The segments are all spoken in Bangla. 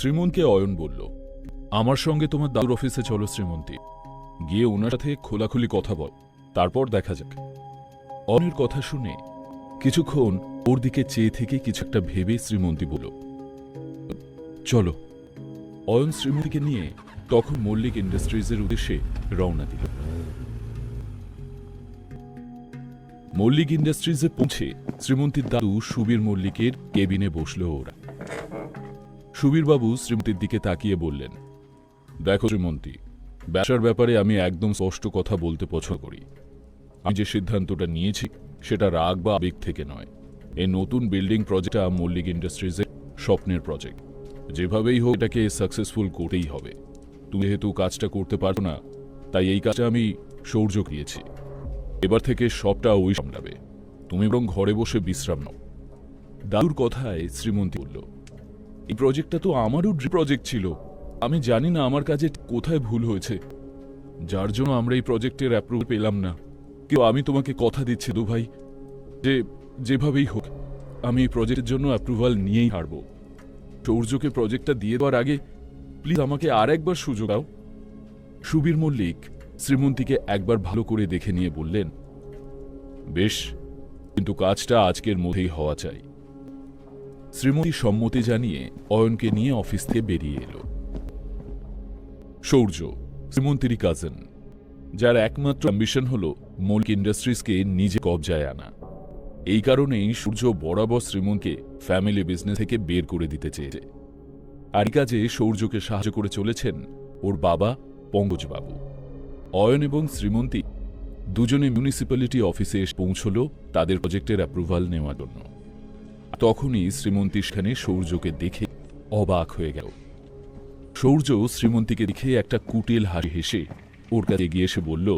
শ্রীমন্তকে অয়ন বলল, আমার সঙ্গে তোমার দাদুর অফিসে চলো শ্রীমন্তী। গিয়ে ওনার সাথে খোলাখুলি কথা বল, তারপর দেখা যাক। অয়নের কথা শুনে কিছুক্ষণ ওর দিকে চেয়ে থেকে কিছু একটা ভেবে শ্রীমন্তী বলল, চলো। অয়ন শ্রীমতীকে নিয়ে তখন মল্লিক ইন্ডাস্ট্রিজের উদ্দেশ্যে রওনা দিল। মল্লিক ইন্ডাস্ট্রিজে পৌঁছে শ্রীমন্তীর দাদু সুবীর মল্লিকের কেবিনে বসল ওরা। সুবীরবাবু শ্রীমতীর দিকে তাকিয়ে বললেন, দেখো শ্রীমন্তী, ব্যবসার ব্যাপারে আমি একদম স্পষ্ট কথা বলতে পছন্দ করি। আমি যে সিদ্ধান্তটা নিয়েছি, সেটা রাগ বা আবেগ থেকে নয়। এই নতুন বিল্ডিং প্রজেক্টটা মল্লিক ইন্ডাস্ট্রিজের স্বপ্নের প্রজেক্ট। যেভাবেই হোক, এটাকে সাকসেসফুল করতেই হবে। তুমি যেহেতু কাজটা করতে পারো না, তাই এই কাজটা আমি সৌর্য দিয়েছি এবার থেকে সবটা ওই সামলাবে। তুমি বরং ঘরে বসে বিশ্রাম নাও। দাদুর কথায় শ্রীমন্তী বলল এই প্রজেক্টটা তো আমারও প্রজেক্ট ছিল। আমি জানি না আমার কাজে কোথায় ভুল হয়েছে। যার জন্য আমরা এই প্রজেক্টের অ্যাপ্রুভ পেলাম না। কেউ আমি তোমাকে কথা দিচ্ছি, দু ভাই। যে, যেভাবেই হোক, আমি এই প্রজেক্টের জন্য অ্যাপ্রুভাল নিয়েই হারব। সৌর্যকে প্রজেক্টটা দিয়ে দেওয়ার আগে প্লিজ আমাকে আর একবার সুযোগ দাও। সুবীর মল্লিক শ্রীমন্তীকে একবার ভালো করে দেখে নিয়ে বললেন, বেশ, কিন্তু কাজটা আজকের মধ্যেই হওয়া চাই। শ্রীমতী সম্মতি জানিয়ে অয়নকে নিয়ে অফিস থেকে বেরিয়ে এলো। সৌর্য শ্রীমন্তীরই কাজেন যার একমাত্র অ্যাম্বিশন হল মল্লিক ইন্ডাস্ট্রিজকে নিজে কবজায় আনা। এই কারণেই সূর্য বরাবর শ্রীমনকে ফ্যামিলি বিজনেস থেকে বের করে দিতে চেয়েছে। আর কাজে সৌর্যকে সাহায্য করে চলেছেন ওর বাবা পঙ্কজবাবু। অয়ন এবং শ্রীমন্তী দুজনে মিউনিসিপ্যালিটি অফিসে এসে পৌঁছল তাদের প্রজেক্টের অ্যাপ্রুভাল নেওয়ার জন্য। তখনই শ্রীমন্তী সেখানে সৌর্যকে দেখে অবাক হয়ে গেল। সৌর্য শ্রীমন্তীকে দেখে একটা কুটিল হাসি হেসে ওর কাছে এগিয়ে এসে বলল,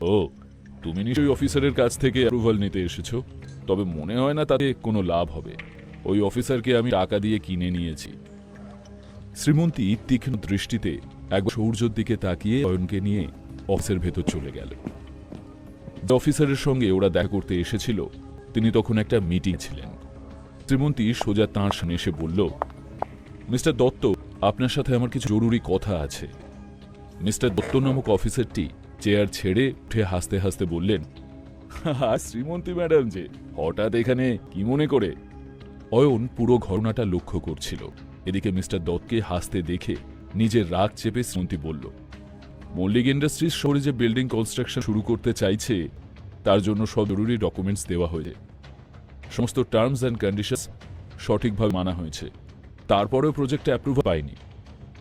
ও, তুমি নিশ্চয়ই অফিসারের কাছ থেকে অ্যাপ্রুভাল নিতে এসেছ। তবে মনে হয় না তাতে কোনো লাভ হবে। ওই অফিসারকে আমি টাকা দিয়ে কিনে নিয়েছি। শ্রীমন্তী তীক্ষ্ণ দৃষ্টিতে একবার সৌর্যর দিকে তাকিয়ে অয়নকে নিয়ে অফিসের ভেতর চলে গেল। অফিসারের সঙ্গে ওরা দেখা করতে এসেছিল। তিনি তখন একটা মিটিং ছিলেন। শ্রীমন্তী সোজা তাঁর সামনে এসে বলল মিস্টার দত্ত আপনার সাথে আমার কিছু জরুরি কথা আছে। মিস্টার দত্ত নামক অফিসারটি চেয়ার ছেড়ে উঠে হাসতে হাসতে বললেন "হা, শ্রীমন্তী ম্যাডাম যে হঠাৎ এখানে কি মনে করে? অয়ন পুরো ঘটনাটা লক্ষ্য করছিল। এদিকে মিস্টার দত্তকে হাসতে দেখে নিজের রাগ চেপে শ্রীমন্তী বলল মল্লিক ইন্ডাস্ট্রিজ শহরে যে বিল্ডিং কনস্ট্রাকশন শুরু করতে চাইছে তার জন্য সব জরুরি ডকুমেন্টস দেওয়া হয়েছে সমস্ত টার্মস অ্যান্ড কন্ডিশনস সঠিকভাবে মানা হয়েছে। তারপরেও প্রজেক্টে অ্যাপ্রুভাল পায়নি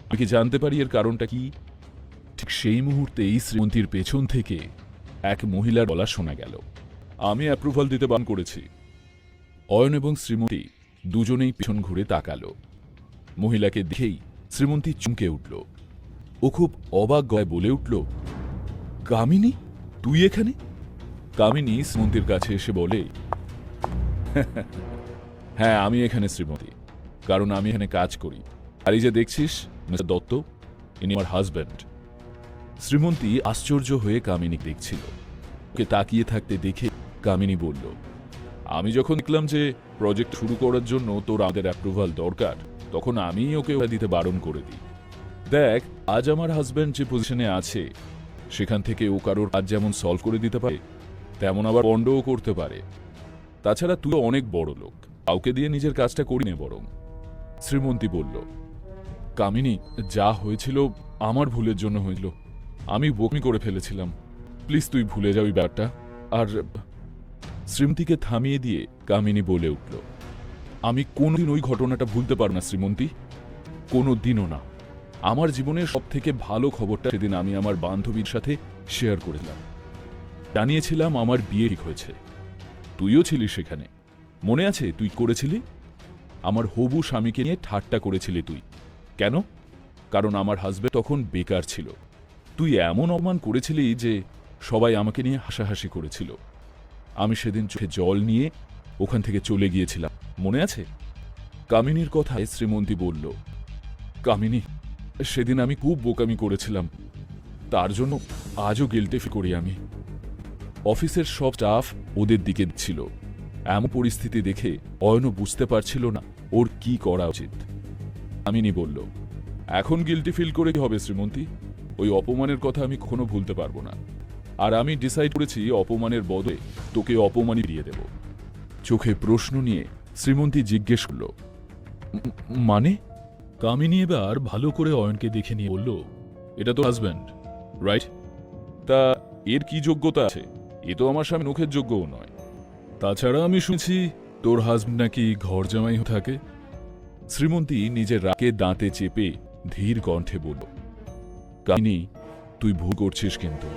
আমি কি জানতে পারি এর কারণটা কি? ঠিক সেই মুহূর্তেই শ্রীমন্তীর পেছন থেকে এক মহিলার বলা শোনা গেল। আমি অ্যাপ্রুভাল দিতে বান করেছি। অয়ন এবং শ্রীমতী দুজনেই পিছন ঘুরে তাকালো। মহিলাকে দেখেই শ্রীমন্তী চমকে উঠল। ও খুব অবাক গয় বলে উঠল, কামিনী, তুই এখানে? কামিনী শ্রীমন্তীর কাছে এসে বলে হ্যাঁ আমি এখানে শ্রীমতী কারণ আমি এখানে কাজ করি। আর এই যে দেখছিস, মিস্টার দত্ত, ইনি আমার হাজব্যান্ড। শ্রীমন্তী আশ্চর্য হয়ে কামিনী দেখছিল। ওকে তাকিয়ে থাকতে দেখে কামিনী বলল, আমি যখন দেখলাম যে প্রজেক্ট শুরু করার জন্য তোর আমাদের অ্যাপ্রুভাল দরকার, তখন আমি ওকে ওটা দিতে বারণ করে দিই। দেখ, আজ আমার হাজব্যান্ড যে পজিশনে আছে, সেখান থেকে ও কারোর কাজ যেমন সলভ করে দিতে পারে তেমন আবার বন্ডও করতে পারে। তাছাড়া তুই অনেক বড় লোক। কাউকে দিয়ে নিজের কাজটা করি নে বরং। শ্রীমন্তী বলল, কামিনী, যা হয়েছিল আমার ভুলের জন্য হয়েছিল আমি বকমি করে ফেলেছিলাম। প্লিজ তুই ভুলে যা ওই ব্যাপারটা। আর শ্রীমতীকে থামিয়ে দিয়ে কামিনী বলে উঠল, আমি কোনোদিন ওই ঘটনাটা ভুলতে পারব না শ্রীমন্তী। কোনো দিনও না। আমার জীবনের সব থেকে ভালো খবরটা সেদিন আমি আমার বান্ধবীর সাথে শেয়ার করেছিলাম। জানিয়েছিলাম আমার বিয়ে ঠিক হয়েছে। তুইও ছিলিস সেখানে। মনে আছে তুই করেছিলি? আমার হবু স্বামীকে নিয়ে ঠাট্টা করেছিলি তুই। কেন? কারণ আমার হাজবেন্ড তখন বেকার ছিল। তুই এমন অপমান করেছিলি যে সবাই আমাকে নিয়ে হাসাহাসি করেছিল। আমি সেদিন চোখে জল নিয়ে ওখান থেকে চলে গিয়েছিলাম। মনে আছে? কামিনীর কথায় শ্রীমন্তী বলল, কামিনী, সেদিন আমি খুব বোকামি করেছিলাম। তার জন্য আজও গিল্টে ফি করি আমি। অফিসের সব স্টাফ ওদের দিকে ছিল। এমন পরিস্থিতি দেখে অয়নও বুঝতে পারছিল না ওর কি করা উচিত। আমিনি বলল এখন গিলটি ফিল করে কি হবে শ্রীমন্তী? ওই অপমানের কথা আমি কখনো ভুলতে পারব না। আর আমি ডিসাইড করেছি অপমানের বদলে তোকে অপমানই দিয়ে দেব। চোখে প্রশ্ন নিয়ে শ্রীমন্তী জিজ্ঞেস করল "উম, মানে? কামিনী এবার ভালো করে অয়নকে দেখে নিয়ে বলল এটা তো হাজব্যান্ড রাইট তা এর কি যোগ্যতা আছে? এ তো আমার স্বামী মুখের যোগ্যও নয়। তাছাড়া আমি শুনছি তোর হাজব্যান্ড নাকি ঘর জামাই থাকে। শ্রীমন্তী নিজের রাকে দাঁতে চেপে ধীর কণ্ঠে বলল, কাহিনী, তুই ভুল করছিস কিন্তু।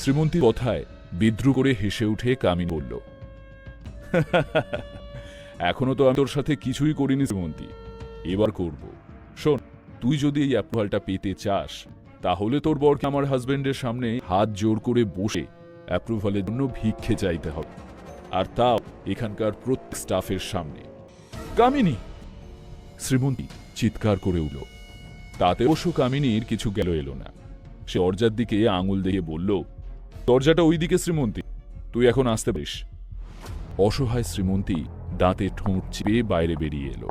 শ্রীমন্তীর কথায় বিদ্রু করে হেসে উঠে কামিনী বলল এখনও তো আমি তোর সাথে কিছুই করিনি শ্রীমন্তী। এবার করব। শোন, তুই যদি এই অ্যাপ্রুভালটা পেতে চাস, তাহলে তোর বরকে আমার হাজবেন্ডের সামনে হাত জোর করে বসে অ্যাপ্রুভালের জন্য ভিক্ষে চাইতে হবে। আর তাও এখানকার প্রত্যেক স্টাফের সামনে। কামিনী! শ্রীমন্তী চিৎকার করে উঠল। তাতে অবশ্য কামিনীর কিছু গেল এলো না। সে দরজার দিকে আঙুল দিয়ে বলল, দরজাটা ওই দিকে শ্রীমন্তী, তুই এখন আসতে পারিস। অসহায় শ্রীমন্তী দাঁতে ঠোঁট চিপে বাইরে বেরিয়ে এলো।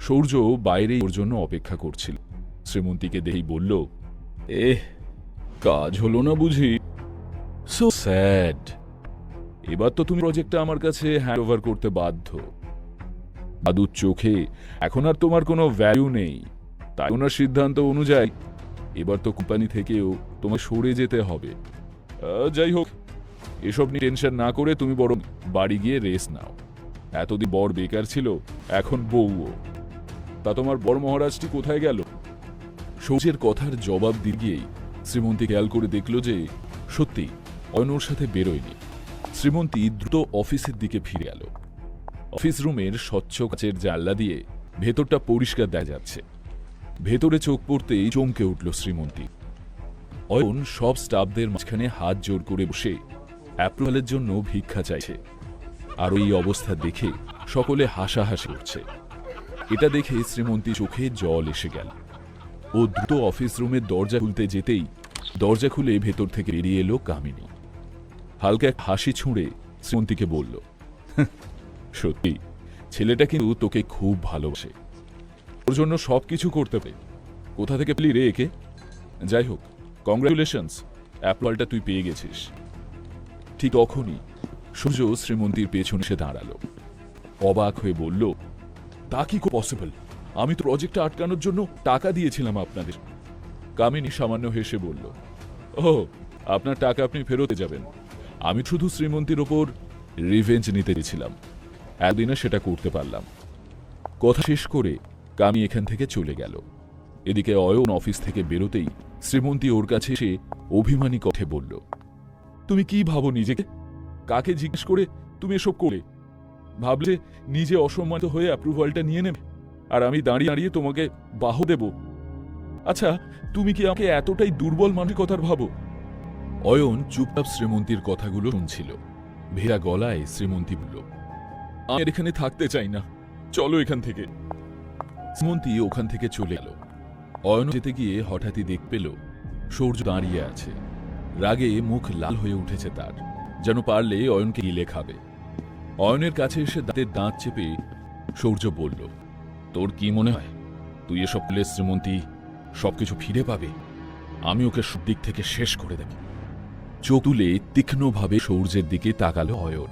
সূর্য বাইরে ওর জন্য অপেক্ষা করছিল। শ্রীমন্তীকে দেহি বলল, এহ, কাজ হলো না বুঝি? সো স্যাড এবার তো তুমি প্রজেক্টটা আমার কাছে হ্যান্ড ওভার করতে বাধ্য। দাদুর চোখে, এখন আর তোমার কোনো ভ্যালু নেই। তাই ওনার সিদ্ধান্ত অনুযায়ী এবার তো কোম্পানি থেকেও তোমার সরে যেতে হবে। যাই হোক, এসব নিয়ে টেনশন না করে তুমি বরং বাড়ি গিয়ে রেস্ট নাও। এতদিন বর বেকার ছিল, এখন বউও। তা তোমার বর মহারাজটি কোথায় গেল? সৌজের কথার জবাব দিয়ে গিয়েই শ্রীমন্তী খেয়াল করে দেখল যে সত্যি অয়নর সাথে বেরোয়নি। শ্রীমন্তী দ্রুত অফিসের দিকে ফিরে গেল অফিস রুমের স্বচ্ছ কাচের জানলা দিয়ে ভেতরটা পরিষ্কার দেয়া যাচ্ছে। ভেতরে চোখ পড়তেই চমকে উঠল শ্রীমন্তী। অয়ন সব স্টাফদের মাঝখানে হাত জোর করে বসে অ্যাপ্রুভালের জন্য ভিক্ষা চাইছে। আর ওই অবস্থা দেখে সকলে হাসাহাসি উঠছে এটা দেখে শ্রীমন্তী চোখে জল এসে গেল। ও দ্রুত অফিস রুমের দরজা খুলতে যেতেই দরজা খুলে ভেতর থেকে বেরিয়ে এলো কামিনী। হালকা এক হাসি ছুঁড়ে শ্রীমন্তীকে বলল, সত্যি, ছেলেটা কিন্তু তোকে খুব ভালোবাসে। ওর জন্য সব কিছু করতে পারে। কোথা থেকে পেলি রে একে? যাই হোক কংগ্রাচুলেশনস অ্যাপলটা তুই পেয়ে গেছিস। ঠিক তখনই সূর্য শ্রীমন্তীর পেছনে সে দাঁড়াল। অবাক হয়ে বলল, তা কি পসিবল আমি তো প্রজেক্টটা আটকানোর জন্য টাকা দিয়েছিলাম আপনাদের। কামিনী সামান্য হেসে বলল ও আপনার টাকা আপনি ফেরতে যাবেন। আমি শুধু শ্রীমন্তীর ওপর রিভেঞ্জ নিতে গেছিলাম। একদিনে সেটা করতে পারলাম। কথা শেষ করে কামি এখান থেকে চলে গেল। এদিকে অয়ন অফিস থেকে বেরোতেই শ্রীমন্তী ওর কাছে এসে অভিমানী কঠে বলল, তুমি কি ভাবো নিজেকে? কাকে জিজ্ঞেস করে তুমি এসব করে ভাবলে নিজে অসম্মানিত হয়ে অ্যাপ্রুভালটা নিয়ে নেবে, আর আমি দাঁড়িয়ে দাঁড়িয়ে তোমাকে বাহ দেব। আচ্ছা তুমি কি আমাকে এতটাই দুর্বল মানসিকতার ভাবো? অয়ন চুপচাপ শ্রীমন্তীর কথাগুলো শুনছিল। ভেরা গলায় শ্রীমন্তী বলল, আমি এখানে থাকতে চাই না। চলো এখান থেকে। শ্রীমন্তী ওখান থেকে চলে এলো অয়ন যেতে গিয়ে হঠাৎই দেখ পেল, সূর্য দাঁড়িয়ে আছে। রাগে মুখ লাল হয়ে উঠেছে তার, যেন পারলে অয়নকে গিলে খাবে। অয়নের কাছে এসে দাঁতের দাঁত চেপে সূর্য বলল, তোর কি মনে হয়? তুই এসব পেলে শ্রীমন্তী সবকিছু ফিরে পাবে। আমি ওকে সব দিক থেকে শেষ করে দেব। চোখ তুলে তীক্ষ্ণভাবে সূর্যের দিকে তাকালো অয়ন।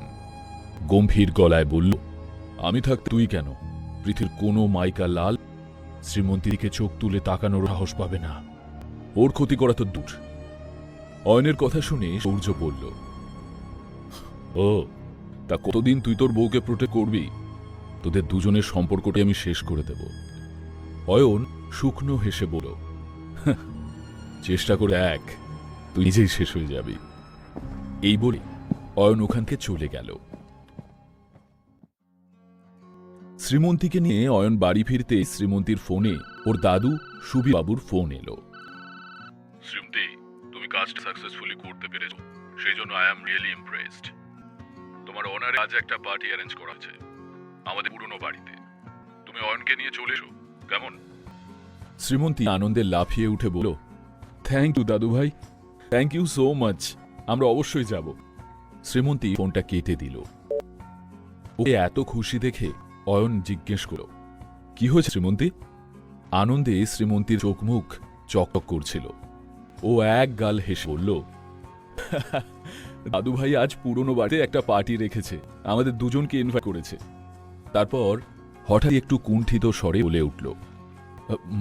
গম্ভীর গলায় বলল আমি থাক তুই কেন? পৃথিবীর কোনো মাইকা লাল শ্রীমন্তীকে চোখ তুলে তাকানোর সাহস পাবে না। ওর ক্ষতি করা তো দূর। অয়নের কথা শুনে সূর্য বলল ও তা কতদিন তুই তোর বউকে প্রোটেক্ট করবি? তোদের দুজনের সম্পর্কটি আমি শেষ করে দেব। অয়ন শুকনো হেসে বলল "হাহ, চেষ্টা করে এক তুই নিজেই শেষ হয়ে যাবি। এই বলে অয়ন ওখানকে চলে গেল। শ্রীমন্তীকে নিয়ে অয়ন বাড়ি ফিরতে শ্রীমন্তীর ফোনে ওর দাদু সুবিবাবুর ফোন এলো। তুমি কাজটা সাকসেসফুলি করতে পেরেছ। সেই জন্য আই এম রিয়েলি ইমপ্রেসড তোমার ওনারে আজ একটা পার্টি অ্যারেঞ্জ করা আছে। আমাদের পুরনো বাড়িতে। তুমি অয়নকে নিয়ে চলে এসো। কেমন? শ্রীমন্তী আনন্দে লাফিয়ে উঠে বলল থ্যাংক ইউ দাদু ভাই থ্যাংক ইউ সো মাচ আমরা অবশ্যই যাব। শ্রীমন্তী ফোনটা কেটে দিল। ওকে এত খুশি দেখে অয়ন জিজ্ঞেস করল, কি হয়েছে শ্রীমন্তী? আনন্দে শ্রীমন্তীর চোখ মুখ চকচক করছিল। ও এক গাল হেসে বলল, দাদু ভাই আজ পুরনো বাড়িতে একটা পার্টি রেখেছে। আমাদের দুজনকে ইনভাইট করেছে। তারপর হঠাৎ একটু কুণ্ঠিত স্বরে বলে উঠল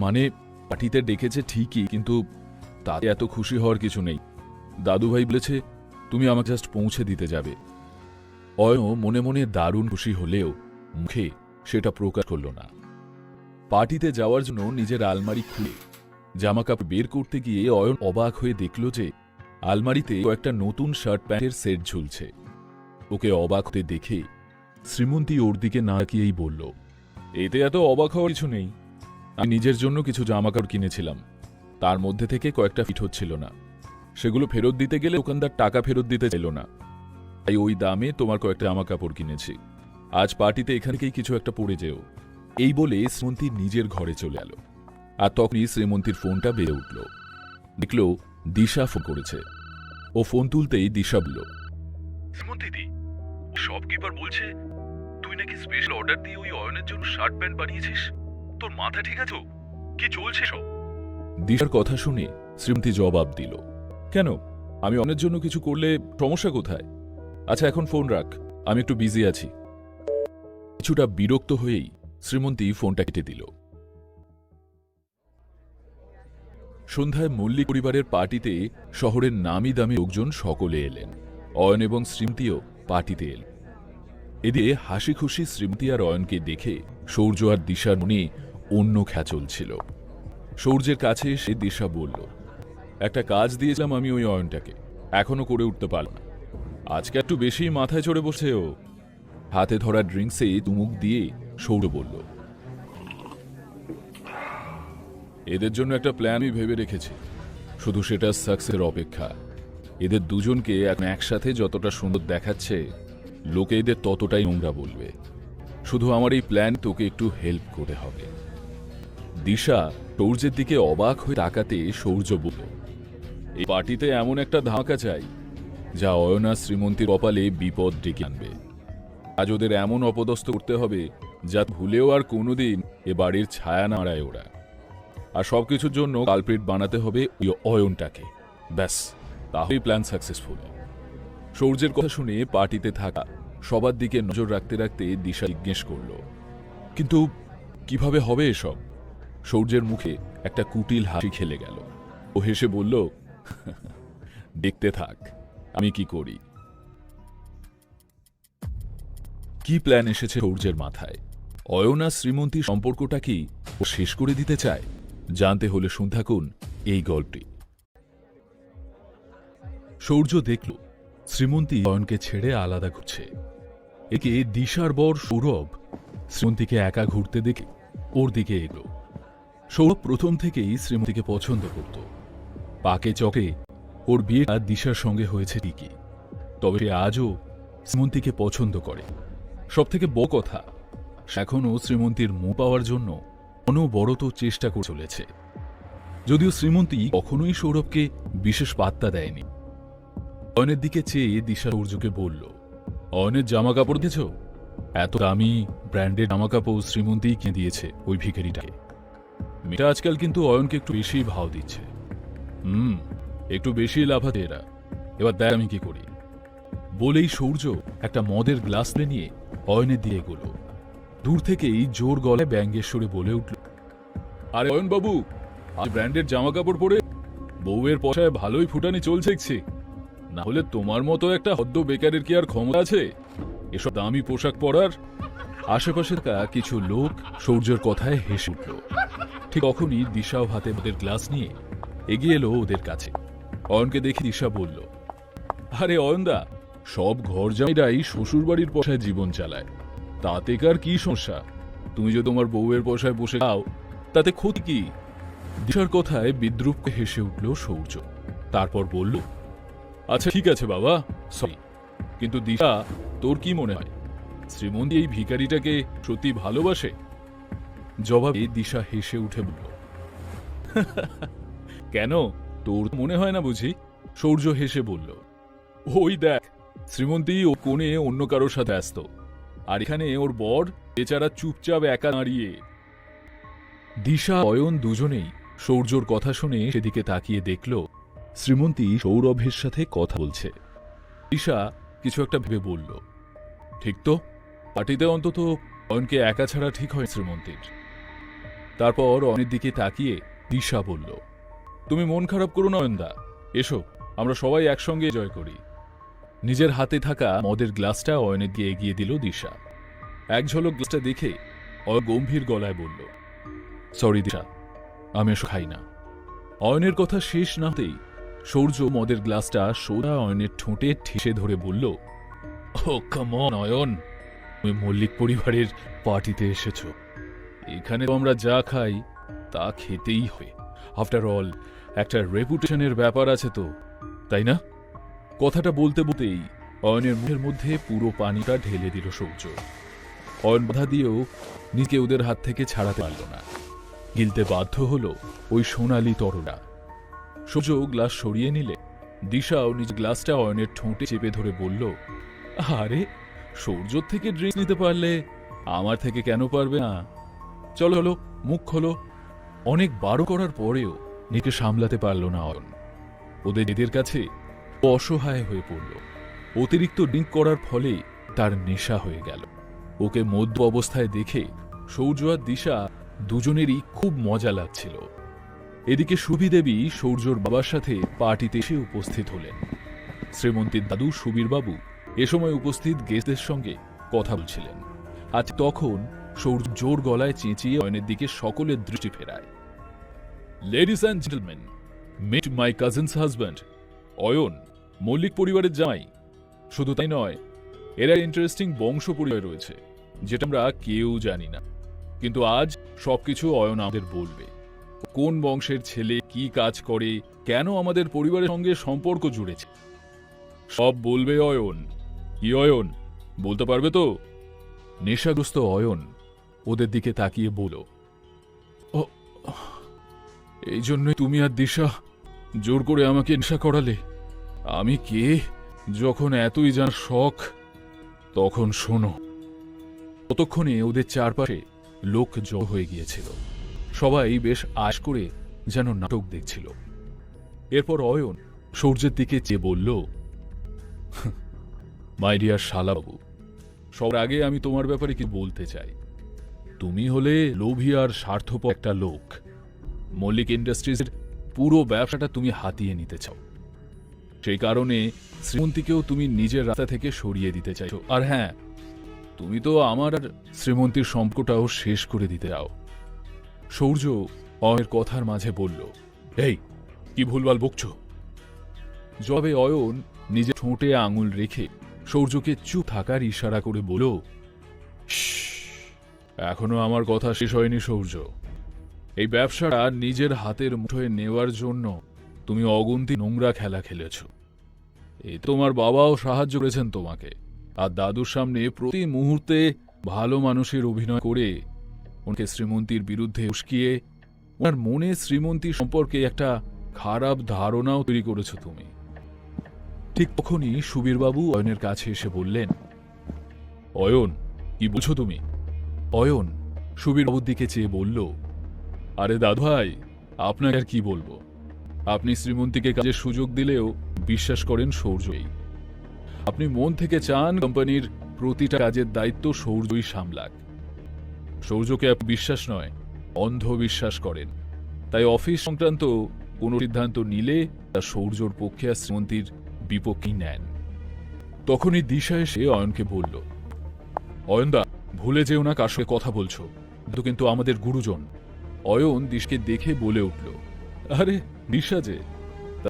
মানে পার্টিতে ডেকেছে ঠিকই, কিন্তু তাতে এত খুশি হওয়ার কিছু নেই। দাদু ভাই বলেছে, তুমি আমাকে জাস্ট পৌঁছে দিতে যাবে। অয়ন মনে মনে দারুণ খুশি হলেও মুখে সেটা প্রকাশ করল না। পার্টিতে যাওয়ার জন্য নিজের আলমারি খুলে জামাকাপড় বের করতে গিয়ে অয়ন অবাক হয়ে দেখল যে আলমারিতে কয়েকটা নতুন শার্ট প্যান্টের সেট ঝুলছে। ওকে অবাক হতে দেখে শ্রীমন্তী ওর দিকে না তাকিয়েই বলল, এতে এত অবাক হওয়ার কিছু নেই। আমি নিজের জন্য কিছু জামাকাপড় কিনেছিলাম। তার মধ্যে থেকে কয়েকটা ফিট হচ্ছিল না। সেগুলো ফেরত দিতে গেলে দোকানদার টাকা ফেরত দিতে চাইল না। তাই ওই দামে তোমার কয়েকটা জামা কাপড় কিনেছি। আজ পার্টিতে এখান থেকেই কিছু একটা পড়ে যেও। এই বলে শ্রীমন্তী নিজের ঘরে চলে এলো। আর তখনই শ্রীমন্তীর ফোনটা বেড়ে উঠল। দেখল দিশা ফোন করেছে। ও ফোন তুলতেই দিশা বলল শ্রীমন্তীদি শপকিপার বলছে, তুই নাকি স্পেশাল অর্ডার দিয়ে ওই অয়নের জন্য শার্ট প্যান্ট বানিয়েছিস? তোর মাথা ঠিক আছে কি চলছে সব? দিশার কথা শুনে শ্রীমতী জবাব দিল, কেন? আমি অন্যের জন্য কিছু করলে সমস্যা কোথায়? আচ্ছা এখন ফোন রাখ, আমি একটু বিজি আছি। কিছুটা বিরক্ত হয়েই শ্রীমন্তী ফোনটা কেটে দিল। সন্ধ্যায় মল্লিক পরিবারের পার্টিতে শহরের নামি দামি লোকজন সকলে এলেন। অয়ন এবং শ্রীমতীও পার্টিতে এলেন। এদিকে হাসি খুশি শ্রীমতী আর অয়নকে দেখে সৌর্য আর দিশার মনে অন্য খ্যা চলছিল সৌর্যের কাছে এসে দিশা বলল, একটা কাজ দিয়েছিলাম আমি ওই অয়নটাকে। এখনও করে উঠতে পারল না। আজকে একটু বেশি মাথায় চড়ে বসে ও। হাতে ধরা ড্রিঙ্কসে তুমুক দিয়ে সৌর বলল, এদের জন্য একটা প্ল্যান আমি ভেবে রেখেছি। শুধু সেটা সাকসেসের অপেক্ষা। এদের দুজনকে এখন একসাথে যতটা সুন্দর দেখাচ্ছে, লোকে এদের ততটাই নোংরা বলবে। শুধু আমার এই প্ল্যান তোকে একটু হেল্প করতে হবে। দিশা সৌর্যের দিকে অবাক হয়ে তাকাতে সৌর্য বলল, এই পার্টিতে এমন একটা ধাঁকা চাই, যা অয়না শ্রীমন্তীর কপালে বিপদ ডেকে আনবে। আজ ওদের এমন অপদস্থ করতে হবে, যা ভুলেও আর কোনোদিন এ বাড়ির ছায়া নাড়ায় ওরা। আর সব কিছুর জন্য কালপ্রিট বানাতে হবে ওই অয়নটাকে। ব্যাস, তাহলেই প্ল্যান সাকসেসফুল। সৌর্যের কথা শুনে পার্টিতে থাকা সবার দিকে নজর রাখতে রাখতে দিশা জিজ্ঞেস করল, কিন্তু কীভাবে হবে এসব? সৌর্যের মুখে একটা কুটিল হাসি খেলে গেল। ও হেসে বলল, দেখতে থাক, আমি কি করি? কি প্ল্যান এসেছে সৌর্যের মাথায়? অয়না শ্রীমন্তী সম্পর্কটা কি ও শেষ করে দিতে চায়? জানতে হলে শুন থাকুন এই গল্পটি। সৌর্য দেখল, শ্রীমন্তী অয়নকে ছেড়ে আলাদা ঘুরছে। একে দিশার বর সৌরভ শ্রীমন্তীকে একা ঘুরতে দেখে ওর দিকে এগো সৌরভ প্রথম থেকেই শ্রীমতীকে পছন্দ করত। পাকে চকে ওর বিয়েটা দিশার সঙ্গে হয়েছে ঠিকই। তবে সে আজও শ্রীমন্তীকে পছন্দ করে। সব থেকে বড় কথা, এখনও শ্রীমন্তীর মুখ পাওয়ার জন্য অনবরত চেষ্টা করে চলেছে। যদিও শ্রীমন্তী কখনোই সৌরভকে বিশেষ পাত্তা দেয়নি। অয়নের দিকে চেয়ে দিশা সৌর্যকে বলল, অয়নের জামা কাপড় দিয়েছ এত দামি ব্র্যান্ডের জামা কাপড় শ্রীমন্তীই কিনে দিয়েছে ওই ভিখারিটাকে। মেয়েটা আজকাল কিন্তু অয়নকে একটু বেশি ভাও দিচ্ছে। হুম, একটু বেশি লাফাতে এরা। এবার দেখ আমি কি করি। বলেই সৌর্য একটা মদের গ্লাস নিয়ে অয়নের দিয়ে এগোলো। দূর থেকেই জোর গলায় ব্যঙ্গেশ্বরে বলে উঠল, আরে অয়ন বাবু, আজ ব্র্যান্ডের জামা কাপড় পরে বউয়ের পয়সায় ভালোই ফুটানি চলছে। না হলে তোমার মতো একটা হদ্দ বেকারের কি আর ক্ষমতা আছে? এসব দামি পোশাক পরার আশেপাশে থাকা কিছু লোক সৌর্যের কথায় হেসে উঠল। ঠিক তখনই দিশাও হাতে ওদের গ্লাস নিয়ে এগিয়ে এলো ওদের কাছে। অয়নকে দেখে দিশা বলল, আরে অয়নদা, সব ঘর জামাইরাই শ্বশুরবাড়ির পয়সায় জীবন চালায়। তাতে কার কি সমস্যা? তুমি যদি তোমার বউয়ের পয়সায় বসে খাও, তাতে ক্ষতি কি? দিশার কথায় বিদ্রুপকে হেসে উঠল সৌর্য। তারপর বলল আচ্ছা ঠিক আছে বাবা সরি কিন্তু দিশা, তোর কি মনে হয়? শ্রীমন্তী এই ভিখারিটাকে সত্যি ভালোবাসে? জবাবে দিশা হেসে উঠে বলল, কেন? তোর মনে হয় না বুঝি? সৌর্য হেসে বলল, ওই দেখ, শ্রীমন্তী ও কোণে অন্য কারোর সাথে ব্যস্ত আর এখানে ওর বর বেচারা চুপচাপ একা দাঁড়িয়ে দিশা, অয়ন দুজনেই সৌর্যর কথা শুনে সেদিকে তাকিয়ে দেখল, শ্রীমন্তী সৌরভের সাথে কথা বলছে। দিশা কিছু একটা ভেবে বলল, ঠিক তো? পার্টিতে অন্তত অয়নকে একা ছাড়া ঠিক হয় শ্রীমন্তীর। তারপর অয়নের দিকে তাকিয়ে দিশা বলল, তুমি মন খারাপ করো না অয়নদা এসো, আমরা সবাই একসঙ্গে জয় করি। নিজের হাতে থাকা মদের গ্লাসটা অয়নের দিয়ে এগিয়ে দিল দিশা। এক ঝলক গ্লাসটা দেখে অয় গম্ভীর গলায় বলল, সরি দিশা, আমি এসব খাই না। অয়নের কথা শেষ না হতেই সৌর্য মদের গ্লাসটা সোজা অয়নের ঠোঁটে ঠেসে ধরে বলল ও কামন অয়ন। তুমি মল্লিক পরিবারের পার্টিতে এসেছ। এখানে আমরা যা খাই, তা খেতেই হয়। আফটার অল একটা রেপুটেশনের ব্যাপার আছে তো, তাই না? কথাটা বলতে বলতেই অয়নের মুখের মধ্যে পুরো পানিটা ঢেলে দিল সূর্য। অয়ন বাধা দিয়েও নিজকে ওদের হাত থেকে ছাড়াতে পারল না। গিলতে বাধ্য হলো ওই সোনালি তরলা সূর্য গ্লাস সরিয়ে নিলে দিশাও নিজ গ্লাসটা অয়নের ঠোঁটে চেপে ধরে বলল, আরে সূর্য থেকে ড্রিঙ্ক নিতে পারলে আমার থেকে কেন পারবে না? চলো হলো মুখ খোলো। অনেক বারো করার পরেও নিজেকে সামলাতে পারল না অয়ন ওদের এদের কাছে অসহায় হয়ে পড়ল। অতিরিক্ত ড্রিঙ্ক করার ফলে তার নেশা হয়ে গেল। ওকে মধ্য অবস্থায় দেখে সৌর্য আর দিশা দুজনেরই খুব মজা লাগছিল। এদিকে সুবিদেবী সৌর্যর বাবার সাথে পার্টিতে এসে উপস্থিত হলেন। শ্রীমন্তীর দাদু সুবীরবাবু এ সময় উপস্থিত গেস্টদের সঙ্গে কথা বলছিলেন। আজ তখন সৌর্য জোর গলায় চেঁচিয়ে অয়নের দিকে সকলের দৃষ্টি ফেরায়। Ladies and gentleman meet my cousin's husband Ayan, Mallick পরিবারের জামাই। শুধু তাই নয়, এরা ইন্টারেস্টিং বংশ পরিচয় রয়েছে, যেটা আমরা কেউ জানি না। কিন্তু আজ সবকিছু অয়ন আমাদের বলবে। কোন বংশের ছেলে, কি কাজ করে, কেন আমাদের পরিবারের সঙ্গে সম্পর্ক জুড়েছে? সব বলবে অয়ন। কি অয়ন? বলতে পারবে তো? নেশাগ্রস্ত অয়ন, ওদের দিকে তাকিয়ে বলো। এই জন্যই তুমি আর দিশা জোর করে আমাকে নেশা করালে। আমি কে? যখন এতই জানার শখ, তখন শোনো। ততক্ষণে ওদের চারপাশে লোক জড় হয়ে গিয়েছিল। সবাই বেশ আশ করে যেন নাটক দেখছিল। এরপর অয়ন সূর্যের দিকে চেয়ে বলল মাই ডিয়ার শালাবাবু, সবার আগে আমি তোমার ব্যাপারে কি বলতে চাই? তুমি হলে লোভী আর স্বার্থপর একটা লোক। মল্লিক ইন্ডাস্ট্রিজের পুরো ব্যবসাটা তুমি হাতিয়ে নিতে চাও। সেই কারণে শ্রীমন্তীকেও তুমি নিজের রাস্তা থেকে সরিয়ে দিতে চাইছো। আর হ্যাঁ তুমি তো আমার আর শ্রীমন্তীর সম্পর্কটাও শেষ করে দিতে চাও। সৌর্য অয়ের কথার মাঝে বলল এই কি ভুলভাল বকছ? জবে অয়ন নিজের ঠোঁটে আঙুল রেখে সৌর্যকে চুপ থাকার ইশারা করে বলল এখনও আমার কথা শেষ হয়নি সৌর্য এই ব্যবসাটা নিজের হাতের মুঠোয় নেওয়ার জন্য তুমি অগুন্তি নোংরা খেলা খেলেছ এ তোমার বাবাও সাহায্য করেছেন তোমাকে আর দাদুর সামনে প্রতি মুহূর্তে ভালো মানুষের অভিনয় করে ওনাকে শ্রীমন্তীর বিরুদ্ধে উস্কিয়ে ওনার মনে শ্রীমন্তী সম্পর্কে একটা খারাপ ধারণাও তৈরি করেছ তুমি ঠিক তখনই সুবীরবাবু অয়নের কাছে এসে বললেন, অয়ন, কি বলছো তুমি? অয়ন, সুবীরবাবুর দিকে চেয়ে বলল, আরে দাদু ভাই আপনাকে আর কি বলব? আপনি শ্রীমন্তীকে কাজের সুযোগ দিলেও বিশ্বাস করেন সৌর্যই। আপনি মন থেকে চান কোম্পানির প্রতিটা কাজের দায়িত্ব সৌর্যই সামলাক। সৌর্যকে আপনি বিশ্বাস নয় অন্ধ বিশ্বাস করেন। তাই অফিস সংক্রান্ত কোনো সিদ্ধান্ত নিলে তা সৌর্যর পক্ষে আর শ্রীমন্তীর বিপক্ষেই নেন। তখনই দিশা এসে অয়নকে বলল, অয়নদা, ভুলে যেও না কার সঙ্গে কথা বলছো। তো কিন্তু আমাদের গুরুজন। অয়ন দিশকে দেখে বলে উঠল, আরে, দিশা যে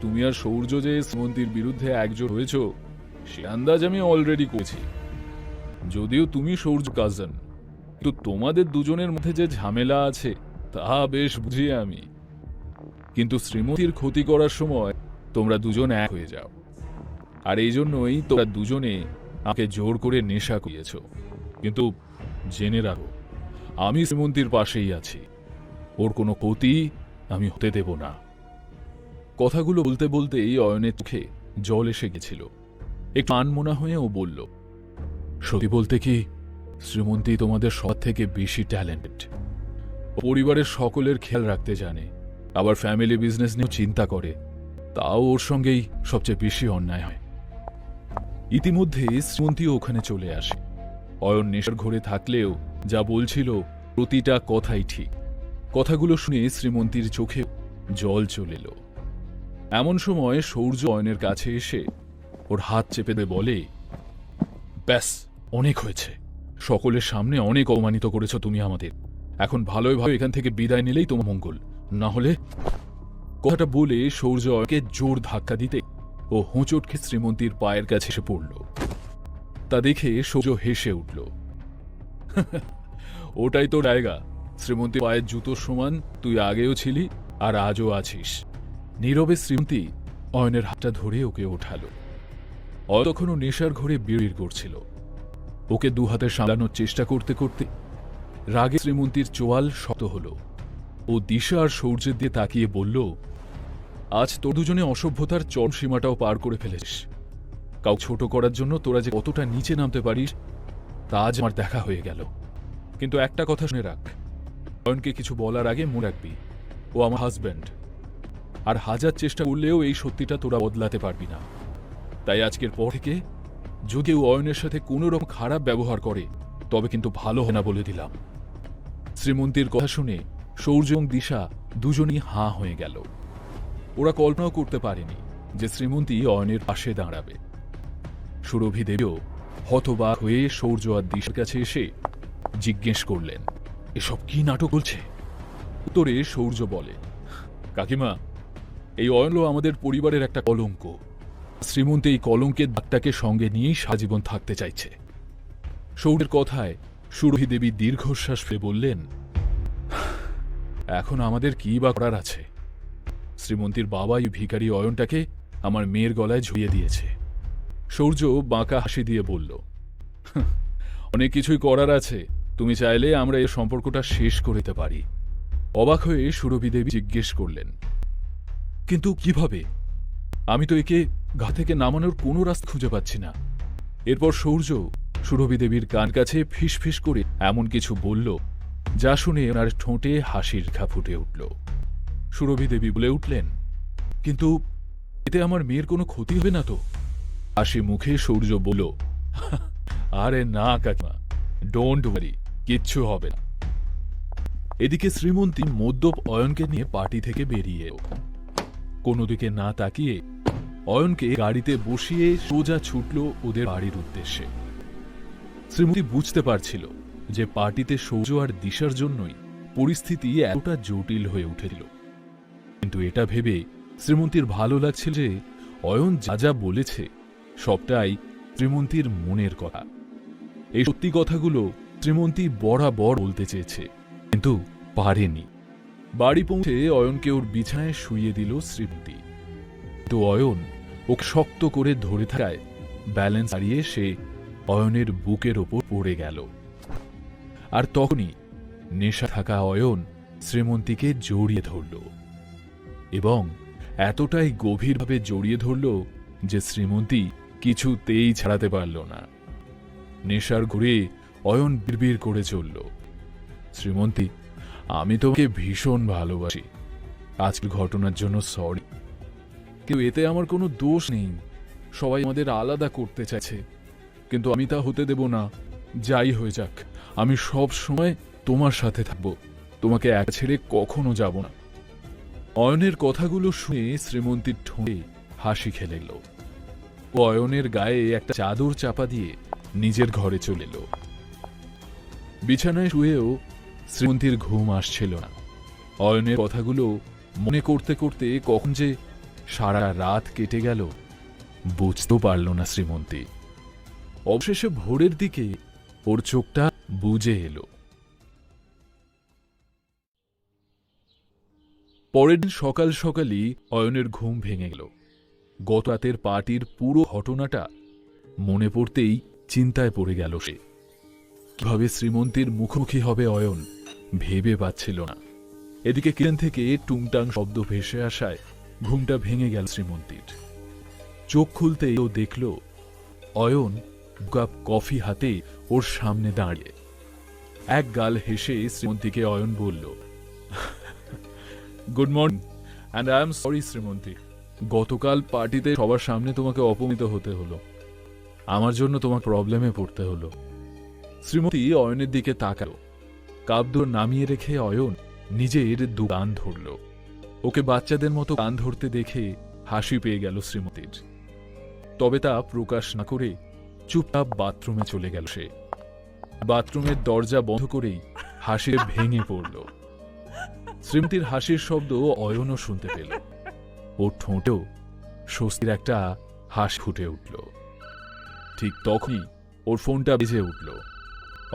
তুমি আর সৌর্য যে শ্রীমন্তীর বিরুদ্ধে একজোট হয়েছ, সে আন্দাজ আমি অলরেডি করেছি। যদিও তুমি সৌর্য কাজন কিন্তু তোমাদের দুজনের মধ্যে যে ঝামেলা আছে, তা বেশ বুঝি আমি। কিন্তু শ্রীমতীর ক্ষতি করার সময় তোমরা দুজন এক হয়ে যাও। আর এই জন্যই তোমরা দুজনে আমাকে জোর করে নেশা করিয়েছ। কিন্তু জেনে রাখো, আমি শ্রীমন্তীর পাশেই আছি। ওর কোনো ক্ষতি আমি হতে দেব না। কথাগুলো বলতে বলতেই অয়নের চোখে জল এসে গেছিল। একটু হয়ে ও বলল, সত্যি বলতে কি শ্রীমন্তী তোমাদের সব থেকে বেশি ট্যালেন্টেড। পরিবারের সকলের খেয়াল রাখতে জানে, আবার ফ্যামিলি বিজনেস নিয়েও চিন্তা করে। তাও ওর সঙ্গেই সবচেয়ে বেশি অন্যায় হয়। ইতিমধ্যে শ্রীমন্তীও ওখানে চলে আসে। অয়ন নেশার ঘরে থাকলেও যা বলছিল প্রতিটা কথাই ঠিক। কথাগুলো শুনে শ্রীমন্তীর চোখে জল চলে এলো। এমন সময় সৌর্য অয়নের কাছে এসে ওর হাত চেপে দিয়ে বলে, ব্যাস, অনেক হয়েছে। সকলের সামনে অনেক অপমানিত করেছ তুমি আমাদের। এখন ভালোই ভালো এখান থেকে বিদায় নিলেই তোমার মঙ্গল। না হলে কথাটা বলে সৌর্য অয়নকে জোর ধাক্কা দিতে ও হোঁচট খেয়ে শ্রীমন্তীর পায়ের কাছে এসে পড়ল। তা দেখে সৌর্য হেসে উঠল। ওটাই তো জায়গা। শ্রীমন্তী পায়ের জুতোর সমান, তুই আগেও ছিলি আর আজও আছিস। নীরবে শ্রীমন্তী অয়নের হাতটা ধরে ওকে ওঠালো। অয় তখনও নেশার ঘরে বিড়ির করছিল। ওকে দু হাতে সামলানোর চেষ্টা করতে করতে রাগে শ্রীমন্তীর চোয়াল শত হল। ও দিশা আর সৌর্যের দিয়ে তাকিয়ে বলল আজ তোর দুজনে অসভ্যতার চরম সীমাটাও পার করে ফেলেছিস। কাউ ছোট করার জন্য তোরা যে কতটা নিচে নামতে পারিস, তা আজ আমার দেখা হয়ে গেল। কিন্তু একটা কথা শুনে রাখ। অয়নকে কিছু বলার আগে মনে রাখবি, ও আমার হাজব্যান্ড আর হাজার চেষ্টা করলেও এই সত্যিটা তোরা বদলাতে পারবি না। তাই আজকের পর থেকে, যদি ও অয়নের সাথে কোনো রকম খারাপ ব্যবহার করে, তবে কিন্তু ভালো হয় না বলে দিলাম। শ্রীমন্তীর কথা শুনে সৌর্য এবং দিশা দুজনই হাঁ হয়ে গেল। ওরা কল্পনাও করতে পারেনি যে শ্রীমন্তী অয়নের পাশে দাঁড়াবে। সুরভি দেবীও হতবাক হয়ে সৌর্য আর দিশার কাছে এসে জিজ্ঞেস করলেন, এসব কি নাটক বলছে উত্তরে সৌর্য বলে, কাকিমা, এই অয়নলো আমাদের পরিবারের একটা কলঙ্ক। শ্রীমন্তী এই কলঙ্কের দাগটাকে সঙ্গে নিয়েই সাজীবন থাকতে চাইছে। সৌরের কথায় সুরভি দেবী দীর্ঘশ্বাস ফেলে বললেন, এখন আমাদের কি বা করার আছে? শ্রীমন্তীর বাবাই ভিখারি অয়নটাকে আমার মেয়ের গলায় ঝুলিয়ে দিয়েছে। সৌর্য বাঁকা হাসি দিয়ে বলল "হাহ, অনেক কিছুই করার আছে। তুমি চাইলে আমরা এই সম্পর্কটা শেষ করে দিতে পারি। অবাক হয়ে সুরভি দেবী জিজ্ঞেস করলেন কিন্তু কীভাবে? আমি তো একে গা থেকে নামানোর কোনো রাস্তা খুঁজে পাচ্ছি না। এরপর সৌর্য সুরভি দেবীর কান কাছে ফিস ফিস করে এমন কিছু বলল যা শুনে ওনার ঠোঁটে হাসির খা ফুটে উঠল। সুরভি দেবী বলে উঠলেন, কিন্তু এতে আমার মেয়ের কোনো ক্ষতি হবে না তো? হাসি মুখে সূর্য বলল আরে না, কাকিমা ডোন্ট ওয়ারি কিচ্ছু হবে না। এদিকে শ্রীমন্তী মদ্যপ অয়নকে নিয়ে পার্টি থেকে বেরিয়ে কোনো দিকে না তাকিয়ে অয়নকে গাড়িতে বসিয়ে সোজা ছুটল ওদের বাড়ির উদ্দেশ্যে। শ্রীমতী বুঝতে পারছিল যে পার্টিতে সৌর্য আর দিশার জন্যই পরিস্থিতি এতটা জটিল হয়ে উঠেছিল। কিন্তু এটা ভেবে শ্রীমন্তীর ভালো লাগছিল যে অয়ন যা যা বলেছে, সবটাই শ্রীমন্তীর মনের কথা। এই সত্যি কথাগুলো শ্রীমন্তী বরাবর বলতে চেয়েছে, কিন্তু পারেনি। বাড়ি পৌঁছে অয়নকে ওর বিছানায় শুইয়ে দিল শ্রীমতী তো অয়ন ওকে শক্ত করে ধরে থাকায় ব্যালেন্স হারিয়ে সে অয়নের বুকের ওপর পড়ে গেল। আর তখনই নেশা থাকা অয়ন শ্রীমন্তীকে জড়িয়ে ধরল। এবং এতটাই গভীরভাবে জড়িয়ে ধরল যে শ্রীমন্তী কিছুতেই ছাড়াতে পারল না। নেশার ঘুরে অয়ন বিড়বিড় করে চলল। শ্রীমন্তী, আমি তোকে ভীষণ ভালোবাসি। আজকের ঘটনার জন্য সরি কেউ এতে আমার কোনো দোষ নেই। সবাই আমাদের আলাদা করতে চাইছে। কিন্তু আমি তা হতে দেব না। যাই হয়ে যাক, আমি সব সময় তোমার সাথে থাকব। তোমাকে এক ছেড়ে কখনো যাব না। অয়নের কথাগুলো শুনে শ্রীমন্তীর ঠোঁটে হাসি খেলে এলো। ও অয়নের গায়ে একটা চাদর চাপা দিয়ে নিজের ঘরে চলে এলো। বিছানায় শুয়েও শ্রীমন্তীর ঘুম আসছিল না। অয়নের কথাগুলো মনে করতে করতে কখন যে সারা রাত কেটে গেল, বুঝতেও পারল না শ্রীমন্তী। অবশেষে ভোরের দিকে ওর চোখটা বুজে এলো। পরের দিন সকাল সকালই অয়নের ঘুম ভেঙে গেল। গত রাতের পার্টির পুরো ঘটনাটা মনে পড়তেই চিন্তায় পড়ে গেল সে। কীভাবে শ্রীমন্তীর মুখোমুখি হবে অয়ন ভেবে পাচ্ছিল না। এদিকে কিরেন থেকে টুংটাং শব্দ ভেসে আসায় ঘুমটা ভেঙে গেল শ্রীমন্তীর। চোখ খুলতেই ও দেখল অয়ন কাপ কফি হাতে ওর সামনে দাঁড়িয়ে। এক গাল হেসে শ্রীমন্তীকে অয়ন বলল good morning and I am sorry Shrimanti গতকাল পার্টিতে সবার সামনে তোমাকে অপমিত হতে হলো। আমার জন্য তোমার প্রবলেমে পড়তে হলো। শ্রীমতী অয়নের দিকে তাকালো। কাব্দ নামিয়ে রেখে অয়ন নিজের দু কান ধরল। ওকে বাচ্চাদের মতো কান ধরতে দেখে হাসি পেয়ে গেল শ্রীমতীর। তবে তা প্রকাশ না করে চুপচাপ বাথরুমে চলে গেল সে। বাথরুমের দরজা বন্ধ করেই হাসির ভেঙে পড়ল। শ্রীমতীর হাসির শব্দ অয়নও শুনতে পেল। ওর ঠোঁটেও স্বস্তির একটা হাস ফুটে উঠল। ঠিক তখনই ওর ফোনটা বেজে উঠল।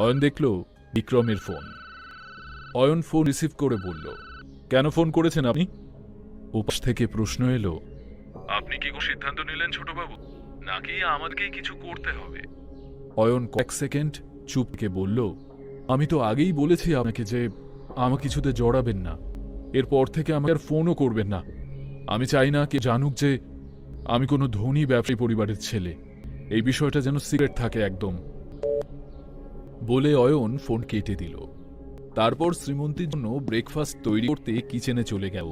অয়ন দেখল বিক্রমের ফোন। অয়ন ফোন রিসিভ করে বলল, কেন ফোন করেছেন আপনি? উপাস থেকে প্রশ্ন এলো, আপনি কি কোনো সিদ্ধান্ত নিলেন ছোটবাবু? নাকি আমাদেরকেই কিছু করতে হবে? অয়ন কয়েক সেকেন্ড চুপকে বলল, আমি তো আগেই বলেছি আপনাকে যে আমাকে কিছুতে জড়াবেন না। এরপর থেকে আমাকে আর ফোনও করবেন না। আমি চাই না কে জানুক যে আমি কোনো ধনী ব্যবসায়ী পরিবারের ছেলে। এই বিষয়টা যেন সিগারেট থাকে একদম। বলে অয়ন ফোন কেটে দিল। তারপর শ্রীমন্তীর জন্য ব্রেকফাস্ট তৈরি করতে কিচেনে চলে গেল।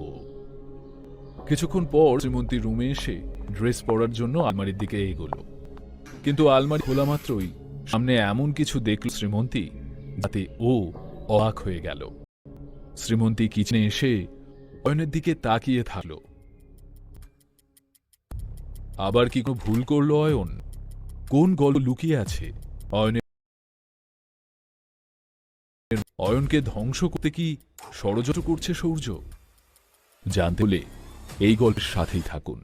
কিছুক্ষণ পর শ্রীমন্তী রুমে এসে ড্রেস পরার জন্য আলমারির দিকে এগোলো। কিন্তু আলমারি খোলা মাত্রই। সামনে এমন কিছু দেখল শ্রীমন্তী যাতে ও অবাক হয়ে গেল। শ্রীমন্তী কিচনে এসে অয়নের দিকে তাকিয়ে থাকল। আবার কি কোনো ভুল করল অয়ন? কোন গল্প লুকিয়ে আছে? অয়নের অয়নকে ধ্বংস করতে কি ষড়যন্ত্র করছে সৌর্য? জানতে হলে এই গল্পের সাথেই থাকুন।